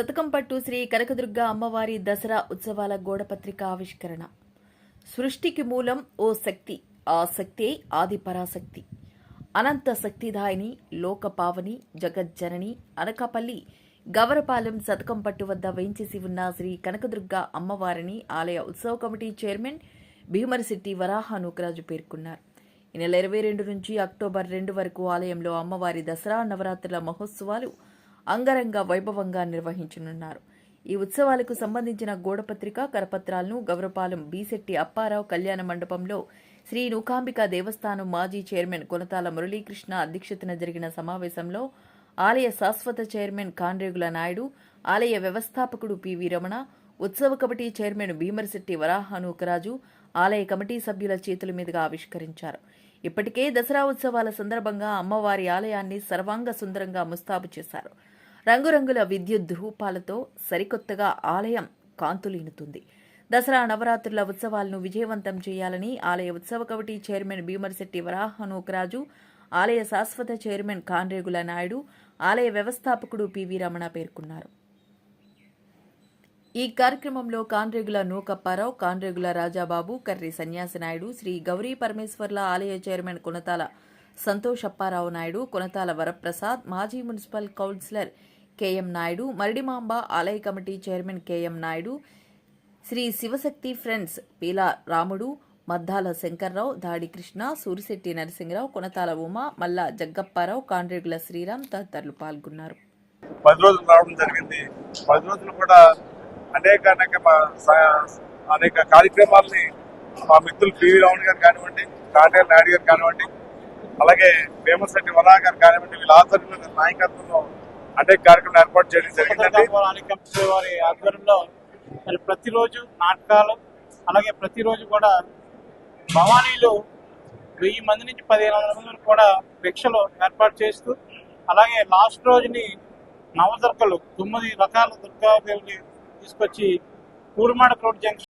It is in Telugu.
శతకంపట్టు శ్రీ కనకదుర్గ అమ్మవారి దసరా ఉత్సవాల గోడపత్రిక ఆవిష్కరణ. సృష్టికి మూలం ఓ శక్తి ఆ శక్తే ఆది పరాశక్తి. అనంత శక్తిదాయిని లోకపావని జగజ్జనని అనకాపల్లి గవరపాలెం శతకంపట్టు వద్ద వేయించేసి ఉన్న శ్రీ కనకదుర్గ అమ్మవారిని ఆలయ ఉత్సవ కమిటీ చైర్మన్ భీమరిశెట్టి వరాహ నూకరాజు పేర్కొన్నారు. ఈ నెల ఇరవై రెండు నుంచి అక్టోబర్ రెండు వరకు ఆలయంలో అమ్మవారి దసరా నవరాత్రుల మహోత్సవాలు అంగరంగ వైభవంగా నిర్వహించనున్నారు. ఈ ఉత్సవాలకు సంబంధించిన గోడపత్రిక కరపత్రాలను గౌరపాలెం బీశెట్టి అప్పారావు కళ్యాణ మండపంలో శ్రీ నూకాంబిక దేవస్థానం మాజీ చైర్మన్ కొనతాల మురళీకృష్ణ అధ్యక్షతన జరిగిన సమావేశంలో ఆలయ శాశ్వత చైర్మన్ కాండ్రేగుల నాయుడు ఆలయ వ్యవస్థాపకుడు పివి రమణ ఉత్సవ కమిటీ చైర్మన్ భీమరిశెట్టి వరాహనూకరాజు ఆలయ కమిటీ సభ్యుల చేతుల మీదుగా ఆవిష్కరించారు. ఇప్పటికే దసరా ఉత్సవాల సందర్భంగా అమ్మవారి ఆలయాన్ని సర్వాంగ సుందరంగా ముస్తాబు చేశారు. రంగురంగుల విద్యుత్ ధూపాలతో సరికొత్తగా ఆలయం కాంతులీనుతుంది. దసరా నవరాత్రుల ఉత్సవాలను విజయవంతం చేయాలని ఆలయ ఉత్సవ కమిటీ చైర్మన్ భీమరిశెట్టి వరాహనూకరాజు ఆలయ శాశ్వత చైర్మన్ కాన్రేగుల నాయుడు ఆలయ వ్యవస్థాపకుడు పివి రమణ పేర్కొన్నారు. ఈ కార్యక్రమంలో కాన్రేగుల నూకప్పారావు కాన్రేగుల రాజాబాబు కర్రి సన్యాసి నాయుడు శ్రీ గౌరీ పరమేశ్వర్ల ఆలయ చైర్మన్ కొనతాల సంతోష్ అప్పారావు నాయుడు కొనతాల వరప్రసాద్ మాజీ municipal councillor K M Naidu Maridimamba ఆలయ committee chairman K M Naidu Shri Shivashakti friends Peela Ramudu Maddala Shankarrao దాడి కృష్ణ సూరిశెట్టి నరసింహరావు కొనతాల ఉమ మల్లా జగ్గప్పారావు కాండ్రేగుల శ్రీరామ్ తదితరులు పాల్గొన్నారు. పది రోజులు రావడం జరిగింది. పది రోజులు కూడా అనేక అనేక అనేక కార్యక్రమాలని మా మిత్రులు పివి రావణ్ గారు కానివ్వండి కాటే నాయుడు గారు కానివ్వండి అలాగే భీమశెట్టి వరా గారు కానివ్వండి వీళ్ళ ఆధ్వర్యంలో నాయకత్వంలో అనేక కార్యక్రమాలు ఏర్పాటు చేయడం జరిగిందండి. కంపెనీ వారి ఆధ్వర్యంలో మరి ప్రతిరోజు నాటకాలు అలాగే ప్రతిరోజు కూడా భవానీలు వెయ్యి మంది నుంచి పదిహేను వందల మంది కూడా భిక్షలు ఏర్పాటు చేస్తూ అలాగే లాస్ట్ రోజుని నవదుర్గలు తొమ్మిది రకాల దుర్గాదేవుని తీసుకొచ్చి కూరుమాడ రోడ్ జంక్షన్